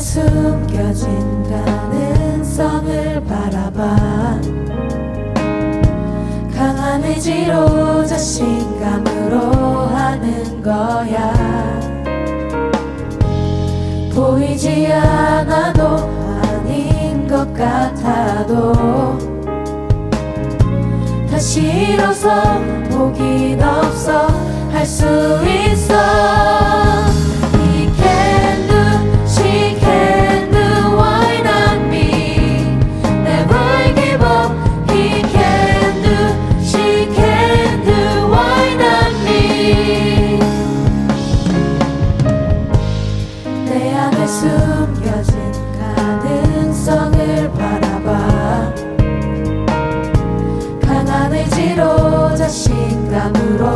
멀어진 가능성을 바라봐. 강한 의지로 자신감으로 하는 거야. 보이지 않아도 아닌 것 같아도 다시 일어서 복이 없어 할 수 있어 영감으로